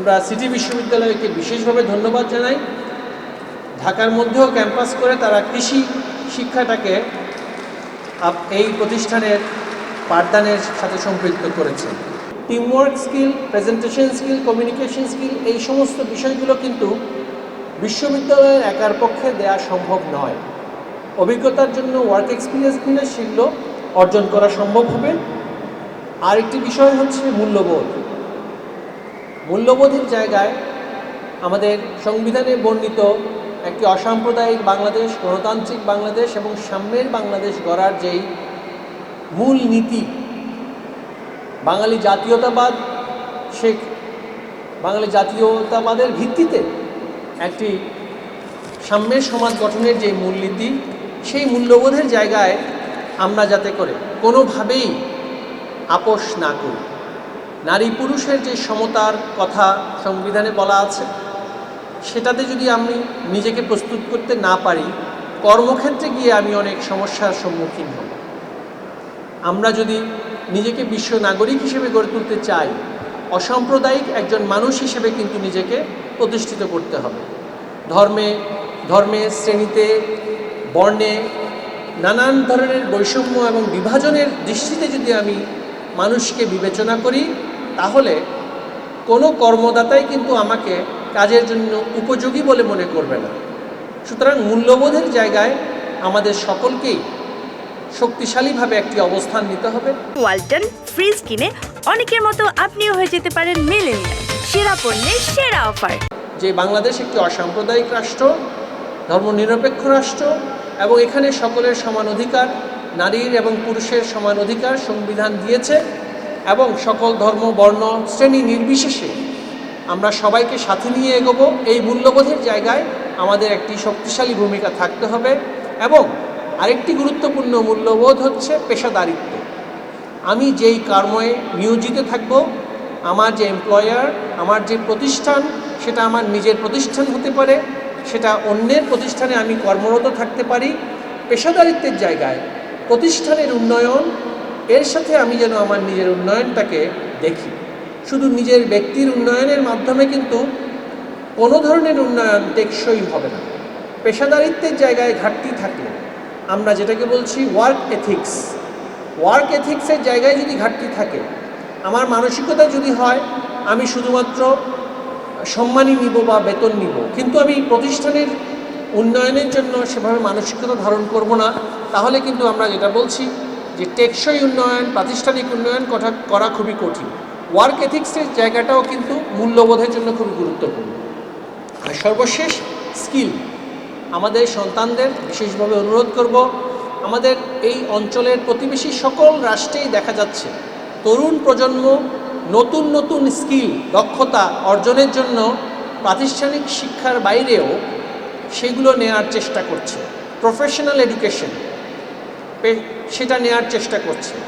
আমরা সিটি বিশ্ববিদ্যালয়কে বিশেষভাবে ধন্যবাদ জানাই। ঢাকার মধ্যেও ক্যাম্পাস করে তারা কৃষি শিক্ষাটাকে এই প্রতিষ্ঠানের পাঠদানের সাথে সম্পৃক্ত করেছে। Teamwork skill presentation skill communication skill এই সমস্ত বিষয়গুলো কিন্তু বিশ্ববিদ্যালয়ের একার পক্ষে দেয়া সম্ভব নয়। অভিজ্ঞতার জন্য ওয়ার্ক এক্সপিরিয়েন্স নিলে সেগুলো অর্জন করা সম্ভব হবে। আরেকটি বিষয় হচ্ছে মূল্যবোধ। মূল্যবোধের জায়গায় আমাদের সংবিধানে বর্ণিত একটি অসাম্প্রদায়িক বাংলাদেশ, গণতান্ত্রিক বাংলাদেশ এবং সাম্যের বাংলাদেশ গড়ার যেই মূল নীতি, বাঙালি জাতীয়তাবাদ শেখ, বাঙালি জাতীয়তাবাদের ভিত্তিতে একটি সাম্যের সমাজ গঠনের যে মূলনীতি সেই মূল্যবোধের জায়গায় আমরা যাতে করে কোনোভাবেই আপোষ না করি। নারী পুরুষের যে সমতার কথা সংবিধানে বলা আছে, সেটাতে যদি আমি নিজেকে প্রস্তুত করতে না পারি, কর্মক্ষেত্রে গিয়ে আমি অনেক সমস্যার সম্মুখীন হব। আমরা যদি নিজেকে বিশ্ব নাগরিক হিসেবে গড়ে তুলতে চাই, অসাম্প্রদায়িক একজন মানুষ হিসেবে কিন্তু নিজেকে প্রতিষ্ঠিত করতে হবে। ধর্মে ধর্মে, শ্রেণীতে, বর্ণে, নানান ধরনের বৈষম্য এবং বিভাজনের দৃষ্টিতে যদি আমি মানুষকে বিবেচনা করি তাহলে কোনো কর্মদাতাই কিন্তু আমাকে কাজের জন্য উপযোগী বলে মনে করবে না। সুতরাং মূল্যবোধের জায়গায় আমাদের সকলকেই শক্তিশালীভাবে একটি অবস্থান নিতে হবে। ওয়ালটন ফ্রিজ কিনে অনেকের মতো আপনিও হয়ে যেতে পারেন মেলেনিয়া সেরা পণ্যের সেরা অফার। যে বাংলাদেশ একটি অসাম্প্রদায়িক রাষ্ট্র ধর্মনিরপেক্ষ রাষ্ট্র এবং এখানে সকলের সমান অধিকার নারীর এবং পুরুষের সমান অধিকার সংবিধান দিয়েছে। এবং সকল ধর্ম, বর্ণ, শ্রেণি নির্বিশেষে আমরা সবাইকে সাথে নিয়ে এগোবো। এই মূল্যবোধের জায়গায় আমাদের একটি শক্তিশালী ভূমিকা থাকতে হবে এবং আরেকটি গুরুত্বপূর্ণ মূল্যবোধ হচ্ছে পেশাদারিত্ব। আমি যেই কর্মে নিয়োজিত থাকব, আমার যে এমপ্লয়ার আমার যে প্রতিষ্ঠান, সেটা আমার নিজের প্রতিষ্ঠান হতে পারে, সেটা অন্যের প্রতিষ্ঠানে আমি কর্মরত থাকতে পারি। পেশাদারিত্বের জায়গায় প্রতিষ্ঠানের উন্নয়ন এর সাথে আমি যেন আমার নিজের উন্নয়নটাকে দেখি। শুধু নিজের ব্যক্তির উন্নয়নের মাধ্যমে কিন্তু কোনো ধরনের উন্নয়ন টেকসই হবে না। পেশাদারিত্বের জায়গায় ঘাটতি থাকলে আমরা যেটাকে বলছি ওয়ার্ক এথিক্স ওয়ার্ক এথিক্সের জায়গায় যদি ঘাটতি থাকে, আমার মানসিকতা যদি হয়, আমি শুধুমাত্র সম্মানই নিব বা বেতন নিব। কিন্তু আমি প্রতিষ্ঠানের উন্নয়নের জন্য সেভাবে মানসিকতা ধারণ করব না। তাহলে কিন্তু আমরা যেটা বলছি যে টেকসই উন্নয়ন, প্রাতিষ্ঠানিক উন্নয়ন করা করা খুবই কঠিন। ওয়ার্ক এথিক্সের জায়গাটাও কিন্তু মূল্যবোধের জন্য খুবই গুরুত্বপূর্ণ। আর সর্বশেষ স্কিল আমাদের সন্তানদের বিশেষভাবে অনুরোধ করব, আমাদের এই অঞ্চলের প্রতিবেশী সকল রাষ্ট্রেই দেখা যাচ্ছে, তরুণ প্রজন্ম নতুন নতুন স্কিল দক্ষতা অর্জনের জন্য প্রাতিষ্ঠানিক শিক্ষার বাইরেও সেগুলো নেওয়ার চেষ্টা করছে। প্রফেশনাল এডুকেশন সেটা নেওয়ার চেষ্টা করছে।